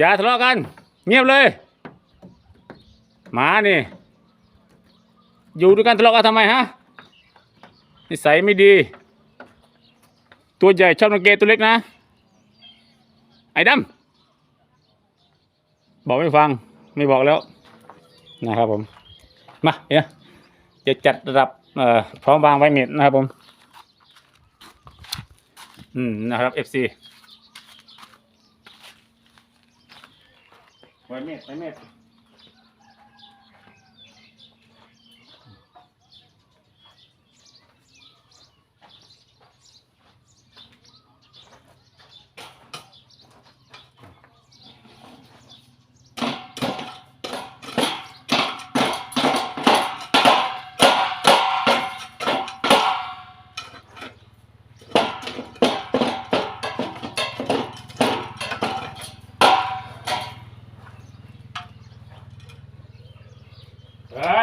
อย่าทะเลาะกัน เงียบเลย หมานี่ อยู่ด้วยกันทะเลาะกันทำไมฮะนิสัยไม่ดี ตัวใหญ่ชอบนังเกตัวเล็กนะ ไอ้ดำบอกไม่ฟังไม่บอกแล้วนะครับผม มาเนี่ยจะจัดระดับพร้อมวางไว้เม็ดนะครับผม อืมนะครับ FC ไว้เมฆไว้เมฆ เฮ้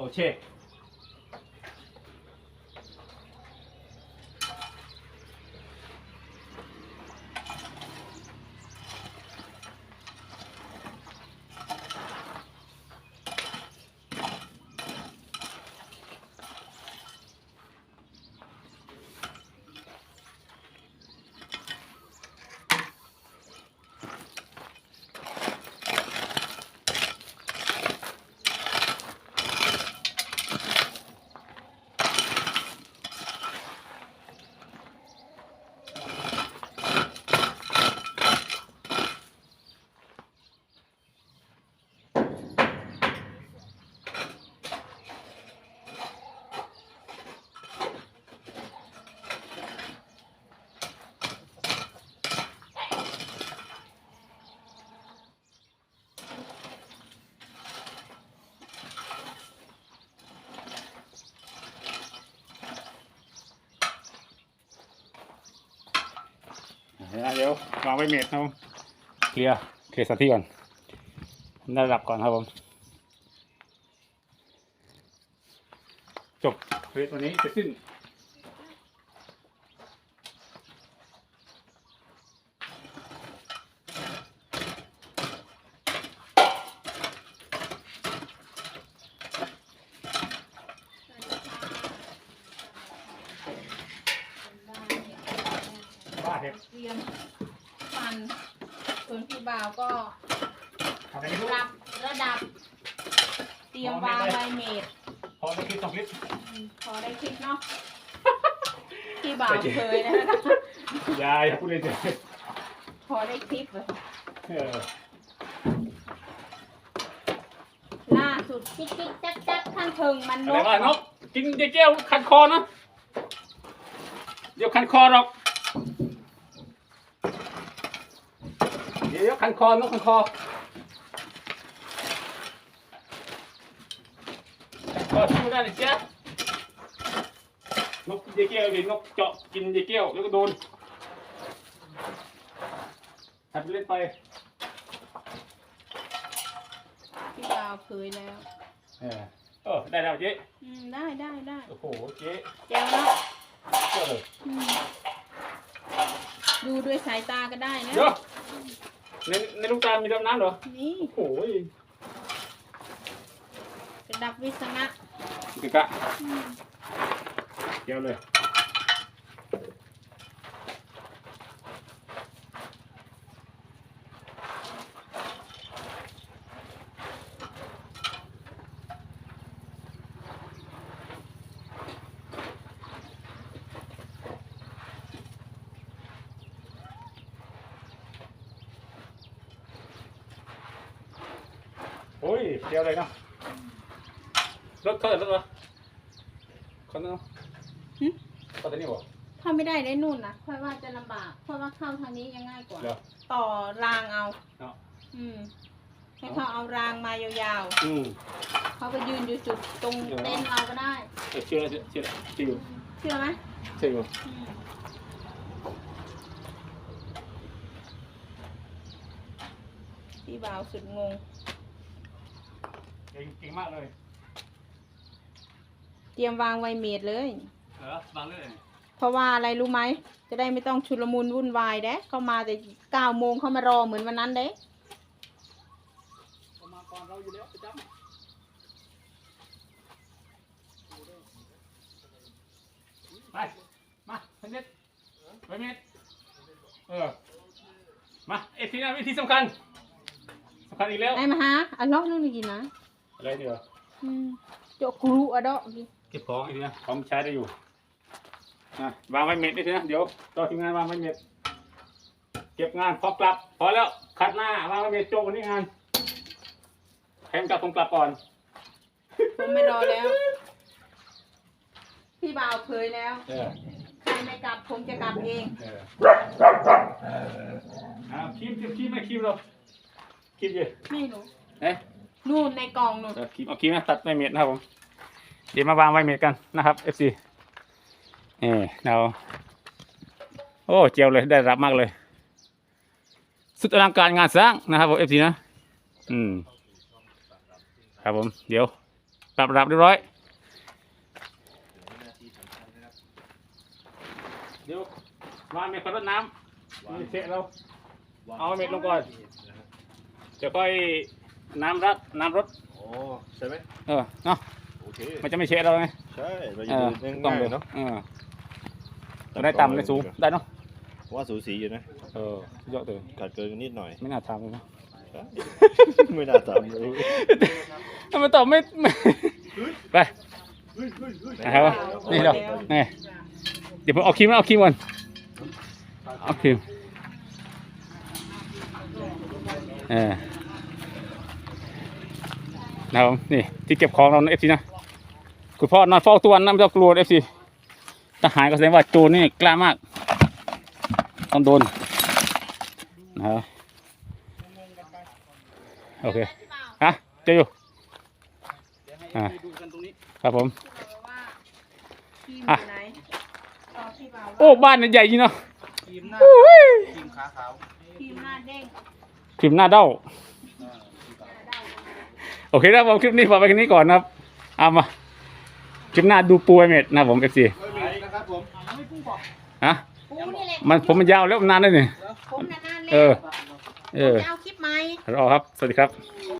抱歉。 โอเคเดี๋ยววางไว้เม็ดครับผมเคลียร์เคลียร์สถานที่ก่อนได้ระดับก่อนครับผม จบเฮ้ยวันนี้เสร็จสิ้นบ้า เห็ดเตรียมฟันส่วนพี่บ่าวก็ทำอะไรไม่รู้รับระดับ เตรียมวางใบเมดพอไม่คิดต้องคิดอืมพอได้คลิปเนาะพี่บ่าวเคยนะคะอย่าอย่าพูดเลยเถอะพอได้คลิปเลยเออล่าสุดจิ๊กจิ๊กจักจักข้างเทิงมันอะนไรกว่านกกินยายแก้วคันคอนะเดี๋ยวคันคอหรอก เดี๋ยวคันคอนกคันคอคันคอชิมไม่ได้เลยเจ๊นกยายแก้วดินกเจาะกินยายแก้วแล้วก็โดนหัดไปเล่นไปพี่บ่าวเคยแล้วเออเออได้แล้วเจ๊อืมได้ได้ได้โอ้โหเจ๊แจ้วเนาะเจ้าเลยอืมดูด้วยสายตาก็ได้นะ เดี๋ยว ในในลูกตามีดำน้ำเหรอ นี่โอ้ยระดับวิศนะ กะกะอืมเกี่ยวเลย โอ้ยเกี่ยวเลยเนาะรถเขาแต่รถเหรอเขาเนาะหึเขาแต่นี่บอกเท่าาไม่ได้ได้นู่นนะค่อยว่าจะลำบากเพราะว่าเข้าทางนี้ยังง่ายกว่า เหรอ ต่อรางเอา เนาะ อืมให้เขาเอารางมายาวอืม ๆ เขาไปยืนอยู่จุดตรงเดี๋ยวเต็นท์เราก็ได้เออเชื่อเชื่อเชื่อเชื่ออยู่เชื่อไหมเชื่ออยู่อืมพี่บ่าวสุดงง เก่งเก่งมากเลยเตรียมวางไวเมดเลย เหรอฟังเลยเพราะว่าอะไรรู้ไหม จะได้ไม่ต้องชุลมุนวุ่นวายเด้เขามาแต่เก้าโมงเขามารอเหมือนวันนั้นเด้เขามาก่อนเราอยู่แล้วประจำไป มาพันเน็ตไปเม็ดเออ มาเอทีนะวิธีสำคัญสำคัญอีกแล้วไอ้มาหาอันล็อกนู่นนี่กินนะ อะไรเดี๋ยวอืมโจกกรูอะดอกกินเก็บของอีกทีนะของใช้ได้อยู่นะวางไว้เม็ดนี่ทีนะเดี๋ยวต่อทีมงานวางไว้เม็ดเก็บงานพอกลับ พอแล้วคัดหน้าวางไว้เม็ดโจกวันนี้งานแข่งกลับผมกลับก่อน ผมไม่รอแล้ว พี่บ่าวเคยแล้ว เออใครไม่กลับผมจะกลับเอง เอออ่าคีมคีมไม่คีมหรอกคีมเยอะไม่รู้ เอ๊ะ นู่นในกล่องนู่นเออคีมเอาคีมนะตัดไว้เม็ดนะครับผม เดี๋ยวมาวางไว้เม็ดกันนะครับ FC นี่เราโอ้เจียวเลยได้รับมากเลย สุดอลังการงานสร้างนะครับผม FC นะ อืม ครับผม เดี๋ยวปรับรับเรียบร้อย เดี๋ยววางเม็ดกับรดน้ำนี่เสร็จแล้ว เอาเม็ดลงก่อน เดี๋ยวค่อย น้ำรัดน้ำรดอ๋อใช่ไหมเออเนาะโอเคมันจะไม่เชะเราไงใช่เราเอจะอดูต้อง่างดูยๆเนาะเออได้ต่ำได้สูงได้เนาะว่าสูสีอยู่นะเออเยอะเลยขาดเกินกันนิดหน่อยไม่น่าทำเลยนะไม่น่าทำเลยทำไมตอบไม่ไม่ไปนะครับนี่เรานี่เดี๋ยวผมเอาครีมนะเอาครีมก่อนเอาครีมเออ นะครับผมนี่ที่เก็บของเราเอฟซีนะคุณพ่อนอนเฝ้าตัวนะไม่ต้องกลัวเอฟซีทหารก็แสดงว่าโจรนี่กล้ามากต้องโดนนะครับโอเคฮะเจออยู่อ่าครับผมว่าทีมออะยู่ไหนต่อพี่บ่าวโอ้บ้านเนี่ยใหญ่จริงเนาะทีมหน้าโอ้ยทีมขาขาวทีมหน้าเด้งคลิปหน้าเด้า โอเคนะครับผมคลิปนี้ฝากไว้แค่นี้ก่อนนะครับเอามาคลิปหน้าดูปูไอเมดนะครับผมเอฟซีนะครับผมฮะปูนี่แหละมันผมมันยาวแล้วมันนานแล้วนี่ผมนานๆเอเล่อนเออจะเอาคลิปไหมรอครับ สวัสดีครับ